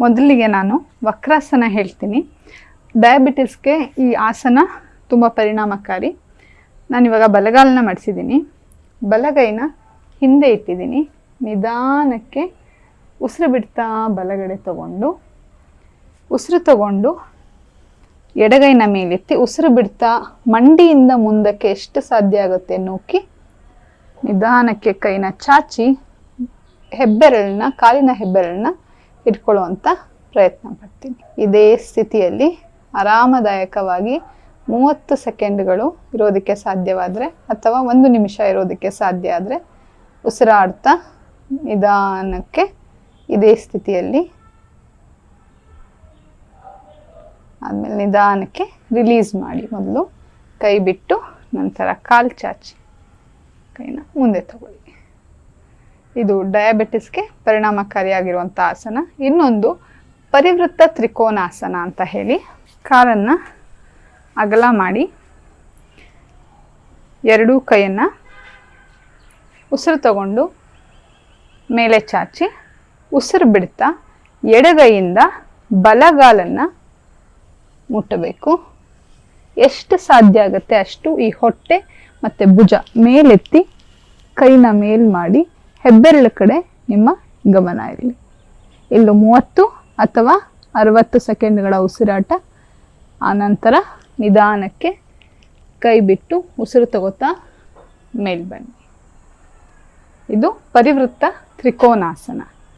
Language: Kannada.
ಮೊದಲಿಗೆ ನಾನು ವಕ್ರಾಸನ ಹೇಳ್ತೀನಿ. ಡಯಾಬಿಟಿಸ್ಗೆ ಈ ಆಸನ ತುಂಬ ಪರಿಣಾಮಕಾರಿ. ನಾನಿವಾಗ ಬಲಗಾಲನ್ನ ಮಾಡಿಸಿದ್ದೀನಿ. ಬಲಗೈನ ಹಿಂದೆ ಇಟ್ಟಿದ್ದೀನಿ. ನಿಧಾನಕ್ಕೆ ಉಸಿರು ಬಿಡ್ತಾ ಬಲಗಡೆ ತಗೊಂಡು, ಉಸಿರು ತಗೊಂಡು ಎಡಗೈನ ಮೇಲೆತ್ತಿ ಉಸಿರು ಬಿಡ್ತಾ ಮಂಡಿಯಿಂದ ಮುಂದಕ್ಕೆ ಎಷ್ಟು ಸಾಧ್ಯ ಆಗುತ್ತೆ ನೂಕಿ, ನಿಧಾನಕ್ಕೆ ಕೈನ ಚಾಚಿ, ಹೆಬ್ಬೆರಳನ್ನ, ಕಾಲಿನ ಹೆಬ್ಬೆರಳನ್ನ ಇಟ್ಕೊಳ್ಳುವಂಥ ಪ್ರಯತ್ನ ಪಡ್ತೀನಿ. ಇದೇ ಸ್ಥಿತಿಯಲ್ಲಿ ಆರಾಮದಾಯಕವಾಗಿ ಮೂವತ್ತು ಸೆಕೆಂಡ್ಗಳು ಇರೋದಕ್ಕೆ ಸಾಧ್ಯವಾದರೆ ಅಥವಾ ಒಂದು ನಿಮಿಷ ಇರೋದಕ್ಕೆ ಸಾಧ್ಯ ಆದರೆ ಉಸಿರಾಡ್ತಾ ನಿಧಾನಕ್ಕೆ ಇದೇ ಸ್ಥಿತಿಯಲ್ಲಿ ಆದಮೇಲೆ ನಿಧಾನಕ್ಕೆ ರಿಲೀಸ್ ಮಾಡಿ ಮೊದಲು ಕೈ ಬಿಟ್ಟು ನಂತರ ಕಾಲು ಚಾಚಿ. ಕೈನ ಮುಂದೆ ತಗೊಳ್ಳಿ. ಇದು ಡಯಾಬಿಟಿಸ್ಗೆ ಪರಿಣಾಮಕಾರಿಯಾಗಿರುವಂಥ ಆಸನ. ಇನ್ನೊಂದು ಪರಿವೃತ್ತ ತ್ರಿಕೋನಾಸನ ಅಂತ ಹೇಳಿ ಕಾಲನ್ನು ಅಗಲ ಮಾಡಿ ಎರಡೂ ಕೈಯನ್ನು ಉಸಿರು ತಗೊಂಡು ಮೇಲೆ ಚಾಚಿ ಉಸಿರು ಬಿಡ್ತಾ ಎಡಗೈಯಿಂದ ಬಲಗಾಲನ್ನು ಮುಟ್ಟಬೇಕು. ಎಷ್ಟು ಸಾಧ್ಯ ಆಗುತ್ತೆ ಅಷ್ಟು ಈ ಹೊಟ್ಟೆ ಮತ್ತು ಭುಜ ಮೇಲೆತ್ತಿ ಕೈನ ಮೇಲ್ ಮಾಡಿ ಹೆಬ್ಬೆರಳು ಕಡೆ ನಿಮ್ಮ ಗಮನ ಇರಲಿ. ಇಲ್ಲೂ ಮೂವತ್ತು ಅಥವಾ ಅರವತ್ತು ಸೆಕೆಂಡ್ಗಳ ಉಸಿರಾಟ ಆನಂತರ ನಿಧಾನಕ್ಕೆ ಕೈ ಬಿಟ್ಟು ಉಸಿರು ತಗೋತಾ ಮೇಲ್ಬನ್ನಿ. ಇದು ಪರಿವೃತ್ತ ತ್ರಿಕೋನಾಸನ.